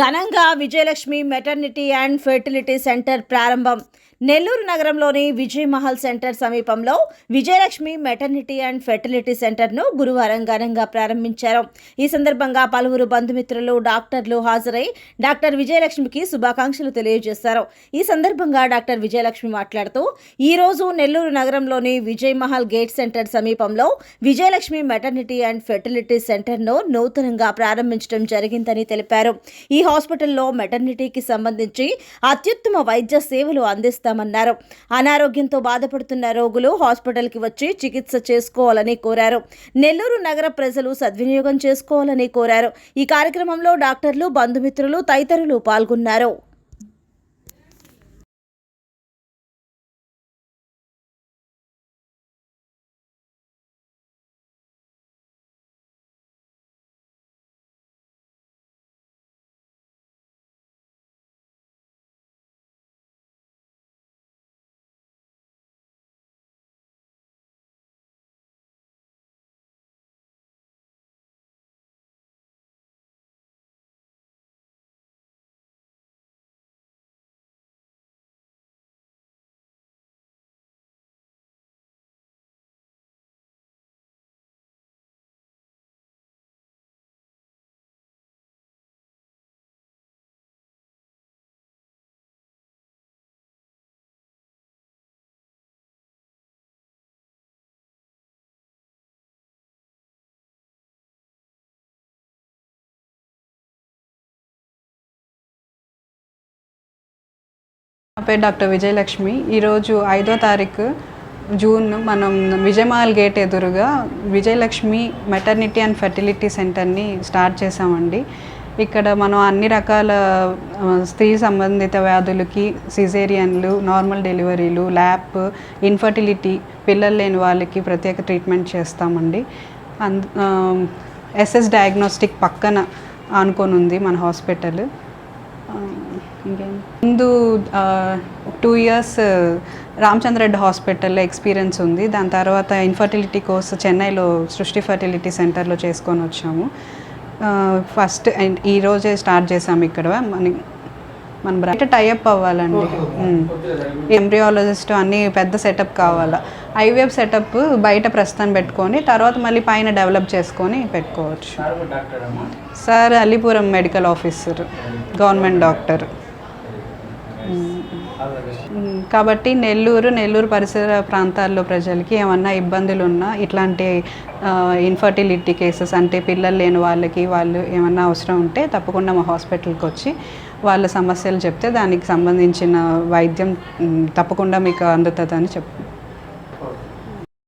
ఘనంగా Vijayalakshmi maternity and fertility centre ప్రారంభం. నెల్లూరు నగరంలోని విజయ్ మహల్ సెంటర్ సమీపంలో విజయలక్ష్మి మెటర్నిటీ అండ్ ఫెర్టిలిటీ సెంటర్ను గురువారం ఘనంగా ప్రారంభించారు. ఈ సందర్భంగా పలువురు బంధుమిత్రులు డాక్టర్లు హాజరై డాక్టర్ విజయలక్ష్మికి శుభాకాంక్షలు తెలియజేశారు. ఈ సందర్భంగా డాక్టర్ విజయలక్ష్మి మాట్లాడుతూ ఈ రోజు నెల్లూరు నగరంలోని విజయ్ మహల్ గేట్ సెంటర్ సమీపంలో విజయలక్ష్మి మెటర్నిటీ అండ్ ఫెర్టిలిటీ సెంటర్ను నూతనంగా ప్రారంభించడం జరిగిందని తెలిపారు. ఈ హాస్పిటల్లో మెటర్నిటీకి సంబంధించి అత్యుత్తమ వైద్య సేవలు అందిస్తారు చేస్తామన్నారు. అనారోగ్యంతో బాధపడుతున్న రోగులు హాస్పిటల్కి వచ్చి చికిత్స చేసుకోవాలని కోరారు. నెల్లూరు నగర ప్రజలు సద్వినియోగం చేసుకోవాలని కోరారు. ఈ కార్యక్రమంలో డాక్టర్లు బంధుమిత్రులు తదితరులు పాల్గొన్నారు. నా పేరు డాక్టర్ విజయలక్ష్మి. ఈరోజు ఐదో తారీఖు జూన్ మనం విజయమహల్ గేట్ ఎదురుగా విజయలక్ష్మి మెటర్నిటీ అండ్ ఫెర్టిలిటీ సెంటర్ని స్టార్ట్ చేసామండి ఇక్కడ మనం అన్ని రకాల స్త్రీ సంబంధిత వ్యాధులకి సిజేరియన్లు నార్మల్ డెలివరీలు ల్యాప్ ఇన్ఫర్టిలిటీ పిల్లలు లేని వాళ్ళకి ప్రత్యేక ట్రీట్మెంట్ చేస్తామండి. అంద ఎస్ఎస్ డయాగ్నోస్టిక్ పక్కన ఆనుకొని ఉంది మన హాస్పిటల్. ఇంకేం? ముందు టూ ఇయర్స్ రామచంద్రెడ్డి హాస్పిటల్లో ఎక్స్పీరియన్స్ ఉంది. దాని తర్వాత ఇన్ఫర్టిలిటీ కోర్స్ చెన్నైలో సృష్టి ఫర్టిలిటీ సెంటర్లో చేసుకొని వచ్చాము. ఫస్ట్ అండ్ ఈ రోజే స్టార్ట్ చేసాము ఇక్కడ. మన మన బయట టైఅప్ అవ్వాలండి. ఎంబ్రియాలజిస్ట్ అన్ని పెద్ద సెటప్ కావాలా. ఐవీఎఫ్ సెటప్ బయట ప్రస్తుతం పెట్టుకొని తర్వాత మళ్ళీ పైన డెవలప్ చేసుకొని పెట్టుకోవచ్చు. Sir Alipuram medical officer government doctor. కాబట్టి నెల్లూరు నెల్లూరు పరిసర ప్రాంతాల్లో ప్రజలకి ఏమన్నా ఇబ్బందులు ఉన్నా ఇట్లాంటి ఇన్ఫర్టిలిటీ కేసెస్ అంటే పిల్లలు లేని వాళ్ళకి వాళ్ళు ఏమన్నా అవసరం ఉంటే తప్పకుండా మా హాస్పిటల్కి వచ్చి వాళ్ళ సమస్యలు చెప్తే దానికి సంబంధించిన వైద్యం తప్పకుండా మీకు అందుతుందని చెప్పు